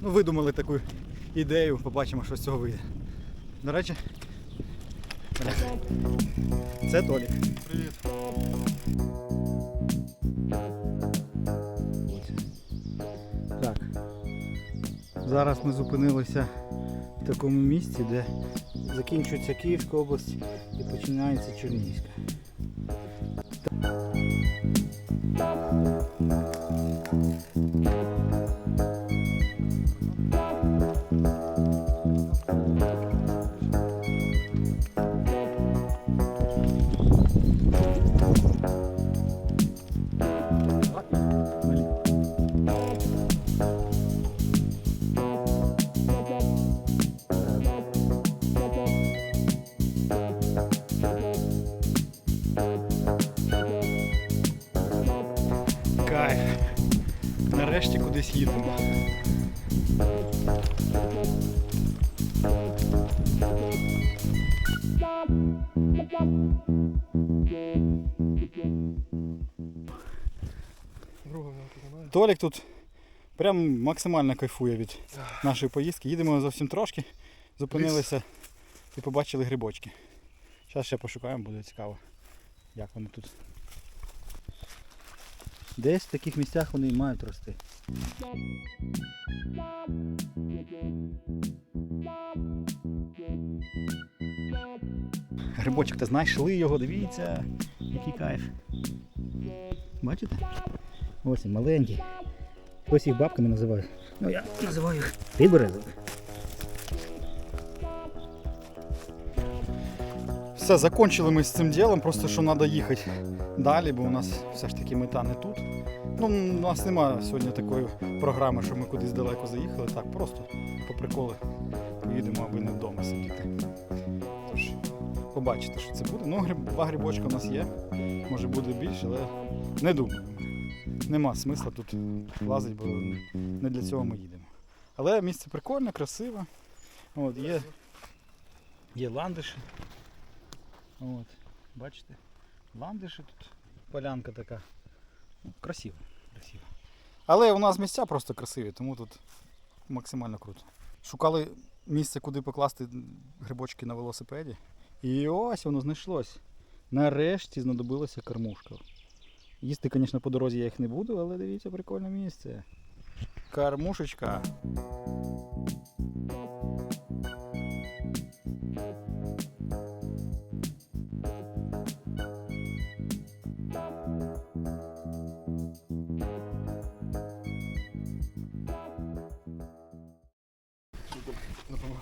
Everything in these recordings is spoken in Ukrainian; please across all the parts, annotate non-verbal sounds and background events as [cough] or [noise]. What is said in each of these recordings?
Ну, видумали таку ідею, побачимо, що з цього вийде. До речі, це Толік. Привіт. Зараз ми зупинилися в такому місці, де закінчується Київська область і починається Чернігівська. Кайф. Нарешті кудись їдемо. Толік тут прям максимально кайфує від нашої поїздки. Їдемо зовсім трошки, зупинилися і побачили грибочки. Зараз ще пошукаємо, буде цікаво, як вони тут. Десь в таких місцях вони мають рости. Грибочок, та знайшли його, дивіться, який кайф. Бачите? Ось він, маленький. Ось їх бабками називають. Ну я називаю їх підберезові. Все, закончили ми з цим ділом, просто що треба їхати далі, бо у нас все ж таки мета не тут. Ну, у нас немає сьогодні такої програми, що ми кудись далеко заїхали. Так, просто по приколу поїдемо, аби не вдома сидіти. Тож, побачите, що це буде. Ну, гриб, два грибочка у нас є. Може буде більше, але не думаю. Нема смисла тут лазити, бо не для цього ми їдемо. Але місце прикольне, красиве. От, є, є ландиші. От, бачите? Ландиші тут. Полянка така. Ну, красиво, красиво. Але у нас місця просто красиві, тому тут максимально круто. Шукали місце, куди покласти грибочки на велосипеді. І ось воно знайшлось. Нарешті знадобилася кормушка. Їсти, звісно, по дорозі я їх не буду, але дивіться, прикольне місце. Кормушечка.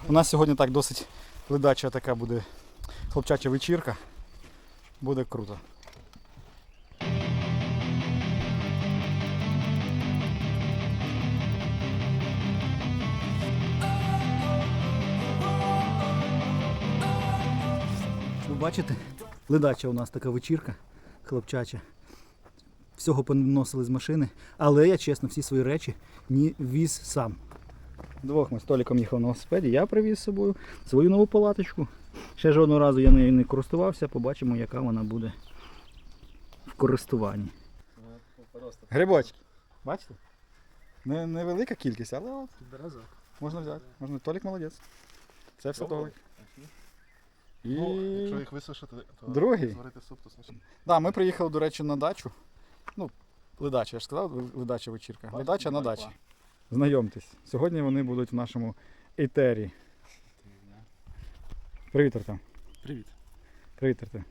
У нас сьогодні так досить ледача така буде хлопчача вечірка. Буде круто. Ви бачите, ледача у нас така вечірка хлопчача. Всього поносили з машини, але я чесно всі свої речі ні віз сам. Двох ми з Толіком їхав на велосипеді, я привіз з собою свою нову палаточку. Ще жодного разу я нею не користувався, побачимо, яка вона буде в користуванні. Грибочки. Бачите? Не, невелика кількість, але от можна взяти. Можна. Толік молодець. Це все. Толік. І... Ну, якщо їх висушити, то Другий? зварити суп, то смачно. Да, ми приїхали, до речі, на дачу. Ну, ледача, я ж сказав, ледача вечірка. Ледача на дачі. Знайомтесь. Сьогодні вони будуть в нашому етері. Привіт, Артем. Привіт. Привіт, Артем.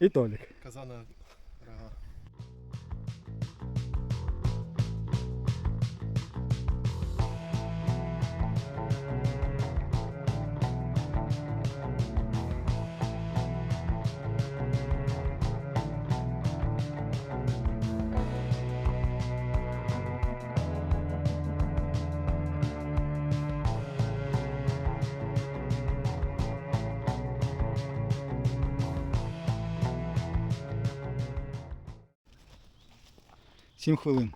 І Толік. Казана рога. 7 хвилин.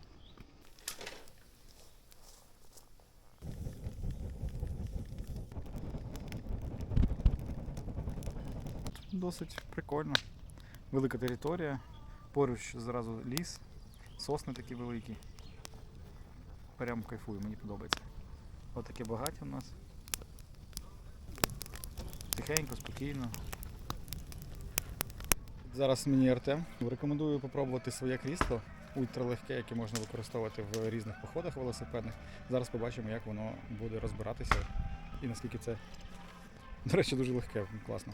Досить прикольно. Велика територія. Поруч зразу ліс, сосни такі великі. Прям кайфую, мені подобається. Отаке багаття у нас. Тихенько, спокійно. Зараз мені Артем. Рекомендую попробувати своє крісло ультралегке, яке можна використовувати в різних походах велосипедних. Зараз побачимо, як воно буде розбиратися і наскільки це, до речі, дуже легке, класно.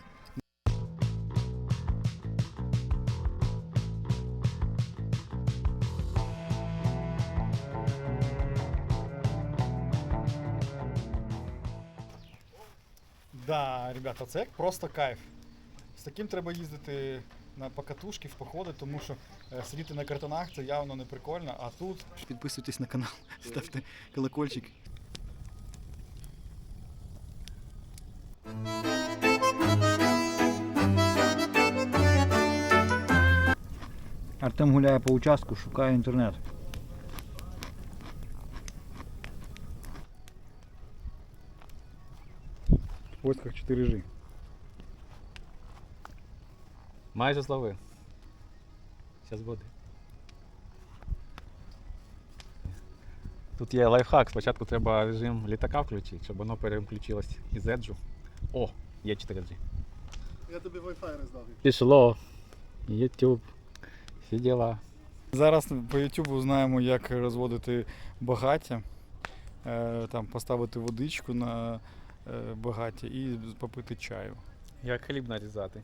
Да, ребята, це просто кайф. Таким треба їздити на покатушки, в походи, тому що е, сидіти на картонах це явно не прикольно. А тут підписуйтесь на канал, [laughs] ставте колокольчик. Артем гуляє по участку, шукає інтернет. В поисках 4G. Майже зловив. Зараз буде. Тут є лайфхак. Спочатку треба режим літака включити, щоб воно переключилось із еджу. О, є 4G. Я тобі Wi-Fi роздав. Пішло. YouTube. Всі діла. Зараз по YouTube знаємо, як розводити багаття, е, там поставити водичку на е, багаття і попити чаю. Як хліб нарізати.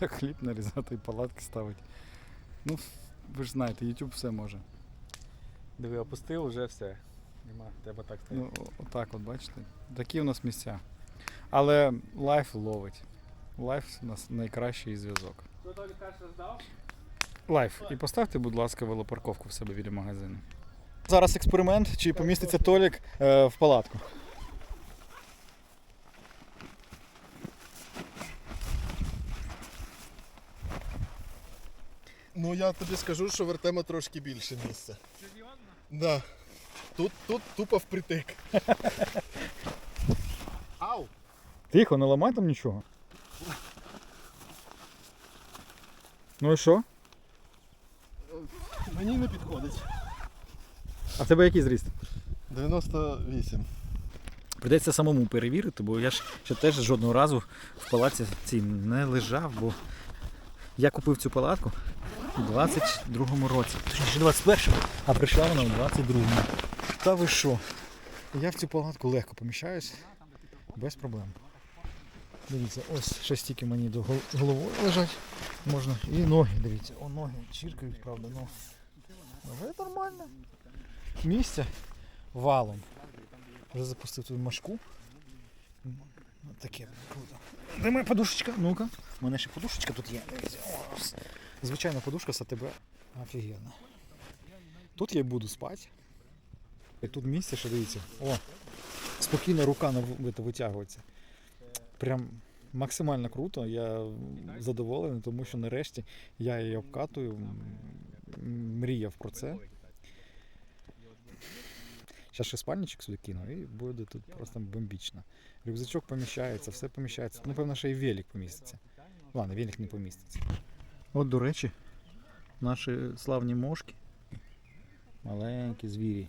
Як хліб нарізати і палатки ставити. Ну, ви ж знаєте, YouTube все може. Диви, опустив, вже все. Нема, треба так стояти. Ну, отак, от бачите. Такі у нас місця. Але лайф ловить. Лайф у нас найкращий зв'язок. Лайф. І поставте, будь ласка, велопарковку в себе біля магазину. Зараз експеримент, чи поміститься Толік е, в палатку. Ну я тобі скажу, що в Артема трошки більше місця. Серйозно? Да. Тут, тут тупо впритик. [laughs] Ау! Тихо, не ламай там нічого. Ну і що? Мені не підходить. А в тебе який зріст? 98. Придеться самому перевірити, бо я ж ще теж жодного разу в палаці цій не лежав, бо я купив цю палатку 22-му році. Точніше 21-му, а прийшла вона у 22-му. Та ви що? Я в цю палатку легко поміщаюсь, без проблем. Дивіться, ось ще стільки мені до головою лежать можна. І ноги, дивіться, о, ноги чіркають, правда, ну. Але нормально. Місця валом. Вже запустив тут машку. Таке круто. Де моя подушечка? Ну-ка. У мене ще подушечка тут є. Дивіться. Звичайна подушка з АТБ. Офігенна. Тут я буду спати. І тут місце, що дивіться. О, спокійно рука витягується. Прям максимально круто. Я задоволений, тому що нарешті я її обкатую. Мріяв про це. Зараз ще спальничок сюди кину і буде тут просто бомбічно. Рюкзачок поміщається, все поміщається. Напевно, ще й велик поміститься. Ладно, велик не поміститься. От, до речі, наші славні мошки. Маленькі звірі.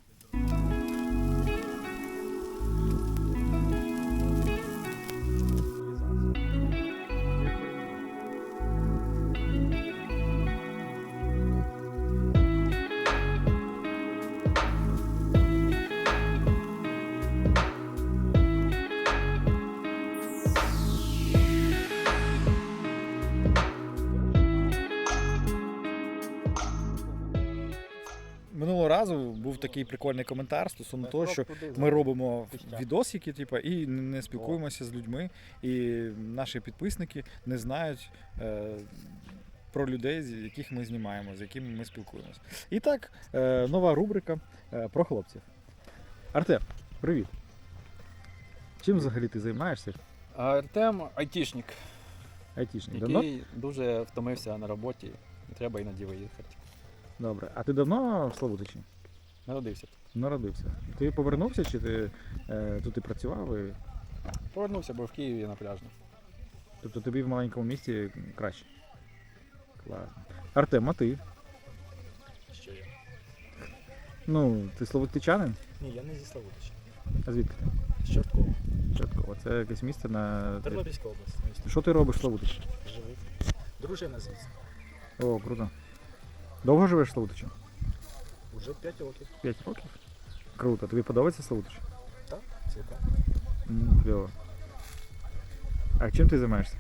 Був такий прикольний коментар стосовно того, що ми робимо відосики, типу, і не спілкуємося з людьми, і наші підписники не знають е, про людей, з яких ми знімаємо, з якими ми спілкуємося. І так, е, нова рубрика е, про хлопців. Артем, привіт. Чим взагалі ти займаєшся? Артем айтішник, Айтішник. Давно? який дуже втомився на роботі треба іноді виїхати. Добре. А ти давно в Славутичі? Народився. Народився. Ти повернувся чи ти е, тут і працював? І... Повернувся, бо в Києві на пляжну. Тобто тобі в маленькому місті краще. Класно. Артем, а ти? Що я? Ну, ти славутичанин? Ні, я не зі Славутича. А звідки ти? З Чорткова. Чортково. Це якесь місце на. Тернопільська область. місто. Що ти робиш в Славутичі? Живий. Дружина звідси. О, круто. Довго живеш в Славутичі? Уже 5 років. П'ять років? Круто. Тобі подобається Славутич? Так, цілком. М, Кльово. А чим ти займаєшся?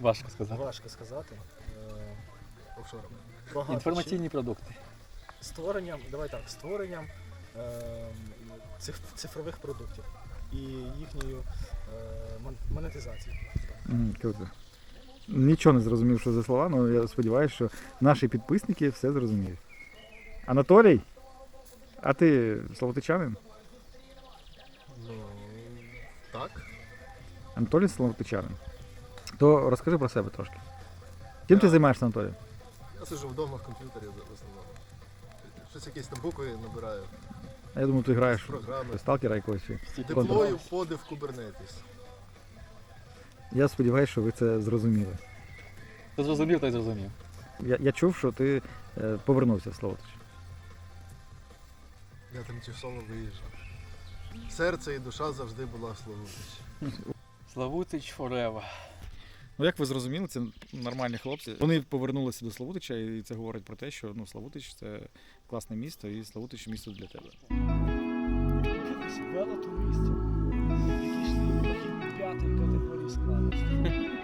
Важко сказати. Важко сказати. Е. Багато Інформаційні продукти. чим. створенням, давай так, створенням е, циф- цифрових продуктів і їхньою е, мон- монетизацією. М, Круто. Нічого не зрозумів, що за слова, але я сподіваюся, що наші підписники все зрозуміють. Анатолій? А ти славутичанин? Ну, так. Анатолій Славутичанин. То розкажи про себе трошки. Чим ти займаєшся, Анатолій? Я сиджу вдома в комп'ютері в основному. Щось якісь там букви набираю. А Я думаю, ти граєш Програми. в сталкера якогось. Деплою поди в Kubernetes. Я сподіваюся, що ви це зрозуміли. Хто зрозумів, той зрозумів. Я, я чув, що ти е, повернувся в Славутич. Я тимчасово виїжджав. Серце і душа завжди була в Славутичі. Славутич Форева. Ну, як ви зрозуміли, це нормальні хлопці. Вони повернулися до Славутича, і це говорить про те, що ну, Славутич це класне місто, і Славутич місто для тебе. Якихось велотуристів, dikkat etmeliyiz klavye. [laughs]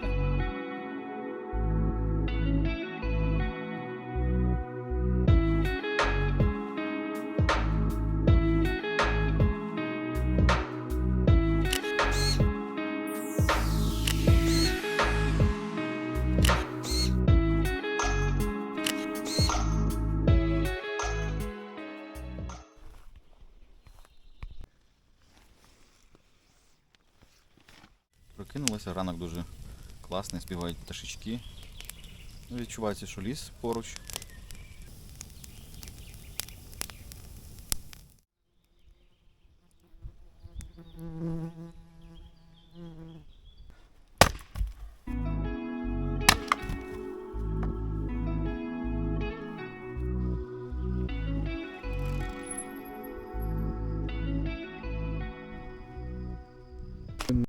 сподобався. Ранок дуже класний, співають пташечки. Ну, відчувається, що ліс поруч. Mm-hmm.